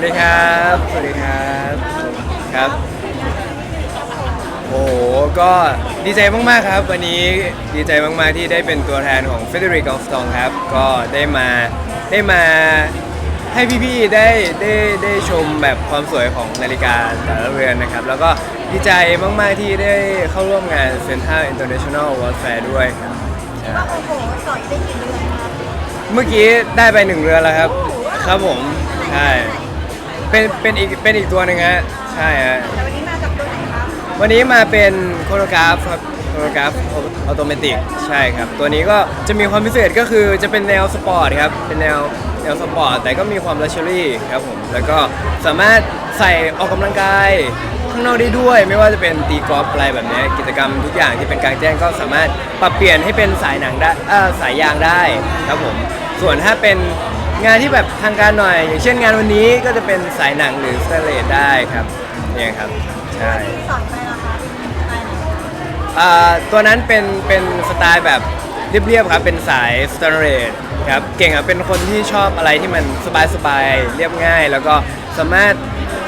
วัสดีครับ สวัสดีครับ ครับ โอ้โห ก็ดีใจมากๆครับ วันนี้ดีใจมากๆที่ได้เป็นตัวแทนของ Frederic of s t o n ครับ ก็ได้มาได้มาให้พี่ๆได้ได้ได้ชมแบบความสวยของนาฬิกาแต่ละเรือนนะครับ แล้วก็ดีใจมากๆที่ได้เข้าร่วมงาน Central International World Fair ด้วยครับใช่ว่าโอ้โหสอยได้กี่เดือนครับเมื่อกี้ได้ไปหนึ่งเรือนแล้วครับ ครับผม ใช่ เป็นเป็นอีกเป็นอีกตัวหนึ่งฮะใช่ฮะแต่วันนี้มากับตัวไหนครับวันนี้มาเป็นโคโรกราฟครับโคโรกราฟออโตเมติกใช่ครับ ตัวนี้ก็จะมีความพิเศษก็คือจะเป็นแนวสปอร์ตครับเป็นแนวแนวสปอร์ตแต่ก็มีความลักชัวรี่ครับผมแล้วก็สามารถใส่ออกกำลังกายข้างนอกได้ด้วย ไม่ว่าจะเป็นตีกอล์ฟอะไรแบบนี้กิจกรรมทุกอย่างที่เป็นกลางแจ้งก็สามารถปรับเปลี่ยนให้เป็นสายหนังได้เอ่อสายยางได้ครับผมส่วนถ้าเป็น งานที่แบบทางการหน่อย อย่างเช่นงานวันนี้ก็จะเป็นสายหนังหรือสเตนเลสได้ครับเนี่ยครับใช่ที่สอนไปแล้วครับไปไหนครับอ่าตัวนั้นเป็นเป็นสไตล์แบบเรียบๆครับเป็นสายสแตนเรดครับเก่งอะเป็นคนที่ชอบอะไรที่มันสบายๆเรียบง่าย แล้วก็สามารถ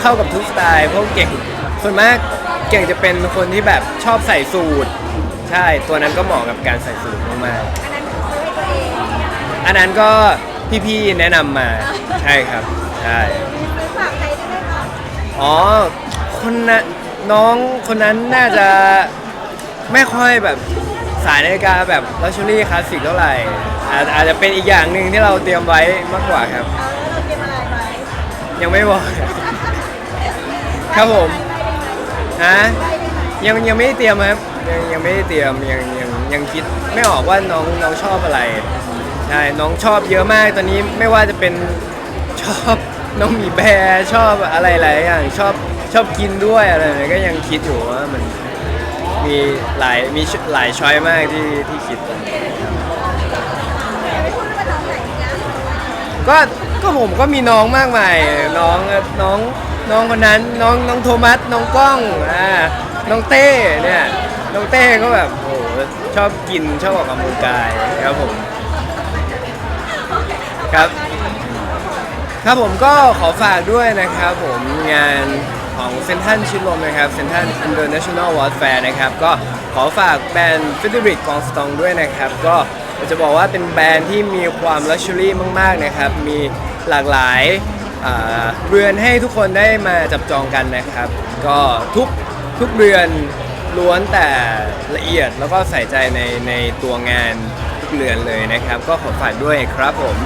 เข้ากับทุกสไตล์เพราะเก่งส่วนมากเก่งจะเป็นคนที่แบบชอบใส่สูทใช่ตัวนั้นก็เหมาะกับการใส่สูทมากอันนั้นซื้อให้ตัวเองๆอันนั้นก็ พี่ๆแนะนำมาใช่ครับใช่ซื้อฝากใครได้ไหมครับอ๋อคนนั้นน้องคนนั้นน่าจะไม่ค่อยแบบสายนาฬิกาแบบลักชัวรี่คลาสสิกเท่าไหร่อาจอาจจะเป็นอีกอย่างหนึ่งที่เราเตรียมไว้มากกว่าครับ เอาแล้วเราเตรียมอะไรไว้ยังไม่บอก ครับผมฮะไปได้ไหมยังยังไม่ได้เตรียมครับยังยังไม่ได้เตรียมยังยังยังคิดไม่ออกว่าน้องน้องชอบอะไร ใช่น้องชอบเยอะมากตอนนี้ไม่ว่าจะเป็นชอบน้องหมีแบร์ชอบอะไรหลายอย่างชอบชอบกินด้วยอะไรแบบนี้ก็ยังคิดอยู่ว่ามันมีหลายมีหลายช้อยมากที่ที่คิดอนนนะก็ก็ผมก็มีน้องมากมายน้องน้องน้องคนนั้นน้องน้องโทมัสน้องก้องอ่าน้องเต้เนี่ยน้องเต้ก็แบบโอ้โหชอบกินชอบออกกำลังกายครับผม ครับ ครับผมก็ขอฝากด้วยนะครับผมงานของเซนทันชิดลมนะครับเซนทันอินเตอร์เนชั่นแนลวอร์แฟร์นะครับก็ขอฝากแบรนด์ฟิลิปกองสตองด้วยนะครับ ก็จะบอกว่าเป็นแบรนด์ที่มีความลักชัวรี่มาก ๆ นะครับ มีหลากหลายเรือนให้ทุกคนได้มาจับจองกันนะครับ ก็ทุกทุกเรือนล้วนแต่ละเอียดแล้วก็ใส่ใจในในตัวงานทุกเรือนเลยนะครับ ก็ขอฝากด้วยครับผม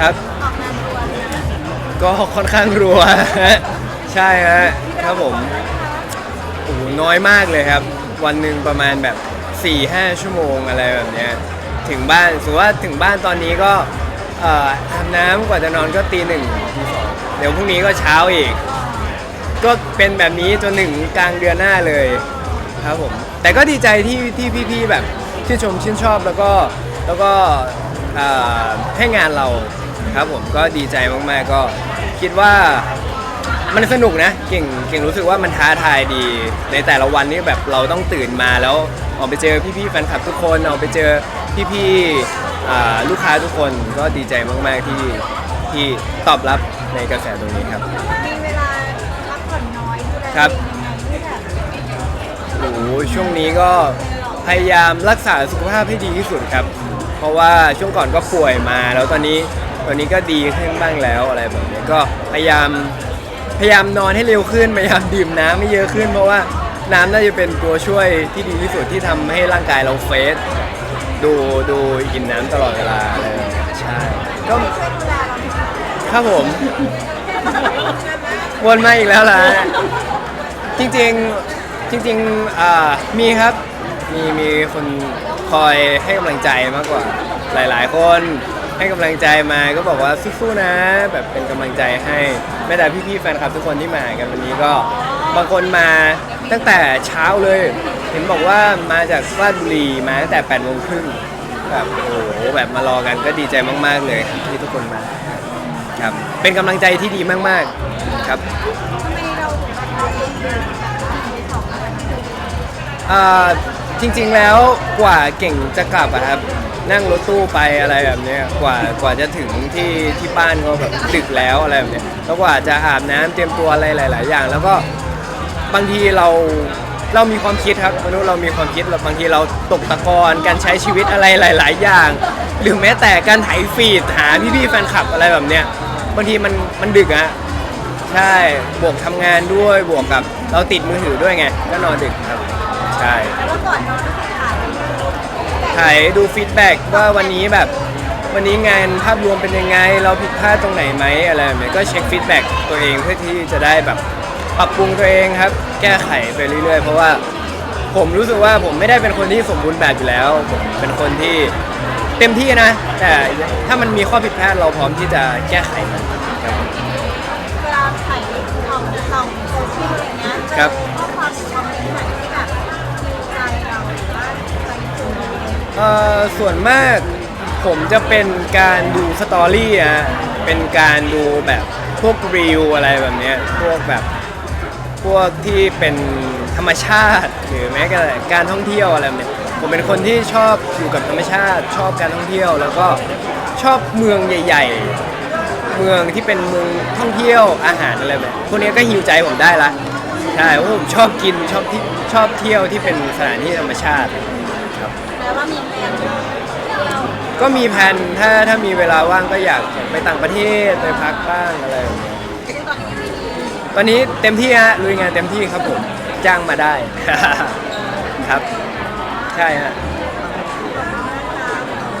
ครับ ออกงานตัวเลยนะก็ค่อนข้างรัวใช่ฮะครับผมโอ้โหน้อยมากเลยครับ วันหนึ่งประมาณแบบ4-5ชั่วโมงอะไรแบบเนี้ยถึงบ้านสมมติว่าถึงบ้านตอนนี้ก็เอ่ออาบน้ำกว่าจะนอนก็ตีหนึ่งตีสองเดี๋ยวพรุ่งนี้ก็เช้าอีก ก็เป็นแบบนี้จนถึงกลางเดือนหน้าเลยครับผมแต่ก็ดีใจที่ที่พี่ๆแบบชื่นชมชื่นชอบแล้วก็แล้วก็เอ่อให้งานเรา ครับผมก็ดีใจมากๆก็คิดว่ามันสนุกนะเก่งเก่งรู้สึกว่ามันท้าทายดี ในแต่ละวันนี้แบบเราต้องตื่นมาแล้วออกไปเจอพี่ๆแฟนคลับทุกคนออกไปเจอพี่ๆอ่าลูกค้าทุกคนก็ดีใจมากๆที่ที่ตอบรับในกระแสตรงนี้ครับ มีเวลาพักผ่อนน้อยดูแลครับ ตัวเองยังไงที่แบบโอ้โหช่วงนี้ก็พยายามรักษาสุขภาพให้ดีที่สุดครับ เพราะว่าช่วงก่อนก็ป่วยมา แล้วตอนนี้ ตอนนี้ก็ดีขึ้นบ้างแล้วอะไรแบบนี้ก็พยายามพยายามนอนให้เร็วขึ้นพยายามดื่มน้ำไม่เยอะขึ้น เพราะว่าน้ำน่าจะเป็นตัวช่วยที่ดีที่สุดที่ทำให้ร่างกายเราเฟสดูดูกินน้ำตลอดเวลาอะไรแบบนี้ใช่ก็ช่วยดูแลเราไหมคะครับผม วนมาอีกแล้วล่ะ จริงๆจริงๆอ่ามีครับ มีมีคนคอยให้กำลังใจมากกว่า หลายๆ คน ให้กำลังใจมาก็บอกว่าสู้ๆนะ แบบเป็นกำลังใจให้แม้แต่พี่ๆแฟนคลับทุกคนที่มากันวันนี้ก็ บางคนมาตั้งแต่เช้าเลย เห็นบอกว่ามาจากราชบุรีมาตั้งแต่8ปดโมงครึ่งแบบโอ้โหแบบมารอกันก็ดีใจมาก ๆเลยครับที่ทุกคนมาครับเป็นกำลังใจที่ดีมากๆครับ ทำไมเราถึงแบบเองดื่มแบบในสองวันอ่าจริงๆแล้วกว่าเก่งจะกลับอะครับ นั่งรถตู้ไปอะไรแบบเนี้ยกว่ากว่าจะถึงที่ที่บ้านก็แบบดึกแล้วอะไรแบบเนี้ยแล้วกว่าจะอาบน้ำเตรียมตัวอะไรหลาย ๆ อย่าง แล้วก็บางทีเราเรามีความคิดครับมนุษย์เรามีความคิดเราบางทีเราตกตะกอนการใช้ชีวิตอะไรหลาย ๆ อย่าง หรือแม้แต่การไถฟีดหาพี่ๆแฟนคลับอะไรแบบเนี้ยบางทีมันมันดึกอะใช่บวกทำงานด้วยบวกกับเราติดมือถือด้วยไงก็นอนดึกครับ ใช่ แต่ว่าก่อนนอนก็คือ ถ่ายถ่ายดูฟีดแบ็กว่าวันนี้แบบ วันนี้งานภาพรวมเป็นยังไง เราผิดพลาดตรงไหนไหมอะไรแบบนี้ก็เช็คฟีดแบ็กตัวเองเพื่อที่จะได้แบบปรับปรุงตัวเองครับ แก้ไขไปเรื่อยๆ เพราะว่าผมรู้สึกว่าผมไม่ได้เป็นคนที่สมบูรณ์แบบอยู่แล้ว ผมเป็นคนที่เต็มที่นะ แต่ถ้ามันมีข้อผิดพลาดเราพร้อมที่จะแก้ไขมันครับเวลาถ่ายลองลองโซเชียลอะไรเงี้ยครับข้อความคอมเมนต์ไหน อ่อส่วนมากผมจะเป็นการดูสตอรี่อะเป็นการดูแบบพวกรีวอะไรแบบเนี้ยพวกแบบพวกที่เป็นธรรมชาติ หรือแม้กระทั่งการท่องเที่ยวอะไรแบบเนี้ยผมเป็นคนที่ชอบอยู่กับธรรมชาติ ชอบการท่องเที่ยว แล้วก็ชอบเมืองใหญ่ ๆ เมืองที่เป็นเมืองท่องเที่ยวอาหารอะไรแบบพวกเนี้ยก็หิวใจผมได้ละใช่เพราะผมชอบกินชอบที่ชอบเที่ยวที่เป็นสถานที่ธรรมชาติ แปลว่ามีแฟนเที่ยวก็มีแผนถ้าถ้ามีเวลาว่างก็อยากไปต่างประเทศไปพักบ้างอะไรแบบเนี้ยซึ่งตอนนี้ไม่มีตอนนี้เต็มที่ฮะลุยงานเต็มที่ครับผมจ้างมาได้ ครับ ใช่ฮะ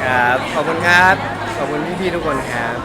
ครับขอบคุณครับขอบคุณพี่ๆทุกคนครับ